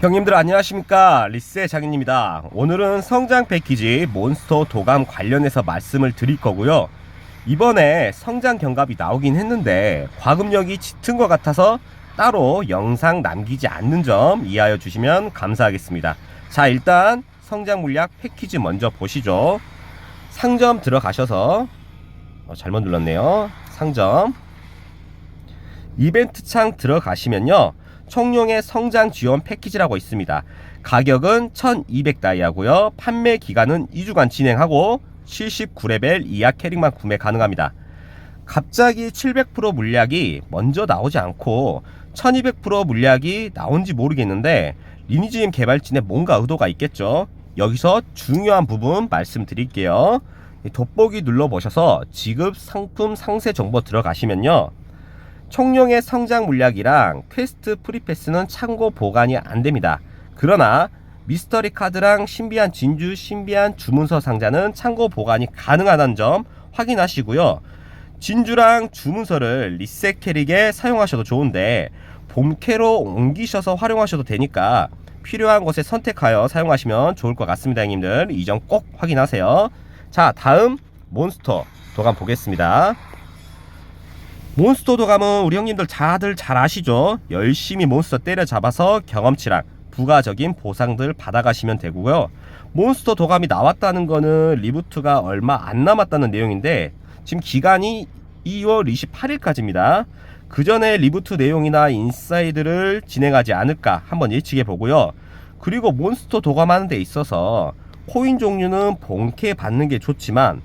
형님들 안녕하십니까? 리세 장인입니다. 오늘은 성장 패키지 몬스터 도감 관련해서 말씀을 드릴 거고요. 이번에 성장 경갑이 나오긴 했는데 과금력이 짙은 것 같아서 따로 영상 남기지 않는 점 이해하여 주시면 감사하겠습니다. 자 일단 성장 물약 패키지 먼저 보시죠. 상점 들어가셔서 어, 잘못 눌렀네요. 상점. 이벤트 창 들어가시면요 청룡의 성장 지원 패키지라고 있습니다. 가격은 1200다이아고요. 판매 기간은 2주간 진행하고 79레벨 이하 캐릭만 구매 가능합니다. 갑자기 700% 물약이 먼저 나오지 않고 1200% 물약이 나온지 모르겠는데 리니지임 개발진에 뭔가 의도가 있겠죠. 여기서 중요한 부분 말씀드릴게요. 이 돋보기 눌러보셔서 지급 상품 상세 정보 들어가시면요. 총룡의 성장 물약이랑 퀘스트 프리패스는 참고 보관이 안 됩니다. 그러나 미스터리 카드랑 신비한 진주, 신비한 주문서 상자는 참고 보관이 가능하다는 점 확인하시고요. 진주랑 주문서를 리셋 캐릭에 사용하셔도 좋은데 봄캐로 옮기셔서 활용하셔도 되니까 필요한 곳에 선택하여 사용하시면 좋을 것 같습니다, 형님들. 이 점 꼭 확인하세요. 자, 다음 몬스터 도감 보겠습니다. 몬스터 도감은 우리 형님들 다들 잘 아시죠? 열심히 몬스터 때려잡아서 경험치랑 부가적인 보상들 받아가시면 되고요. 몬스터 도감이 나왔다는 거는 리부트가 얼마 안 남았다는 내용인데 지금 기간이 2월 28일까지입니다. 그 전에 리부트 내용이나 인사이드를 진행하지 않을까 한번 예측해 보고요. 그리고 몬스터 도감하는 데 있어서 코인 종류는 본캐 받는 게 좋지만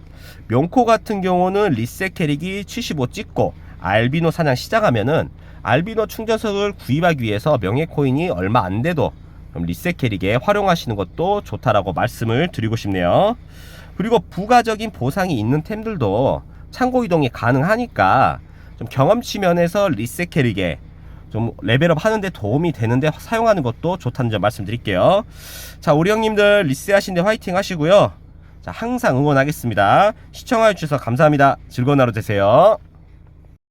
명코 같은 경우는 리셋 캐릭이 75 찍고 알비노 사냥 시작하면은 알비노 충전석을 구입하기 위해서 명예 코인이 얼마 안 돼도 좀 리셋 캐릭에 활용하시는 것도 좋다라고 말씀을 드리고 싶네요. 그리고 부가적인 보상이 있는 템들도 창고 이동이 가능하니까 좀 경험치 면에서 리셋 캐릭에 좀 레벨업 하는데 도움이 되는데 사용하는 것도 좋다는 점 말씀드릴게요. 자, 우리 형님들 리셋 하시는데 화이팅 하시고요. 자, 항상 응원하겠습니다. 시청해 주셔서 감사합니다. 즐거운 하루 되세요.